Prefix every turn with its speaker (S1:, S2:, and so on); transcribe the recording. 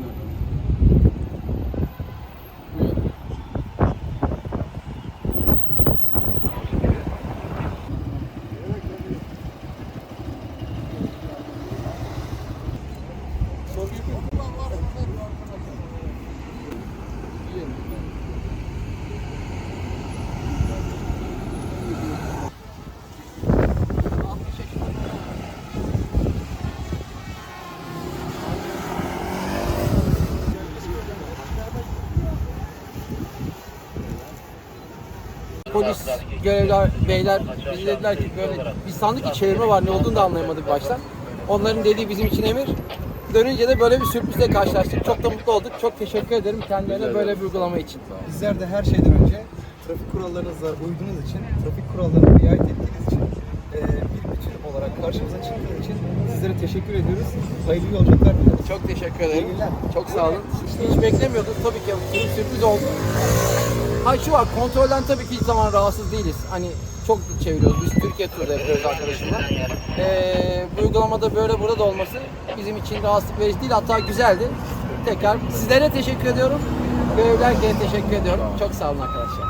S1: না görevli beyler bize dediler ki böyle biz sandık ki çevirme var ne olduğunu da anlayamadık baştan. Onların dediği bizim için emir. Dönünce de böyle bir sürprizle karşılaştık. Çok da mutlu olduk. Çok teşekkür ederim kendilerine böyle bir uygulama için.
S2: Bizler de her şeyden önce trafik kurallarınıza uyduğunuz için, trafik kurallarına riayet ettiğiniz için, e, bir bütün olarak karşımıza çıktığınız için sizlere teşekkür ediyoruz. Hayırlı yolculuklar dileriz.
S1: Çok teşekkür ederim. Çok sağ olun. Hiç beklemiyorduk. Tabii ki sürpriz oldu. Ha şu var, kontrolden tabii ki zaman rahatsız değiliz. Hani çok çeviriyoruz. Biz Türkiye turda yapıyoruz arkadaşımla. Ee, bu uygulamada böyle burada da olması bizim için rahatsızlık verici değil. Hatta güzeldi. Tekrar sizlere teşekkür ediyorum. Görevli herkese teşekkür ediyorum. Çok sağ olun arkadaşlar.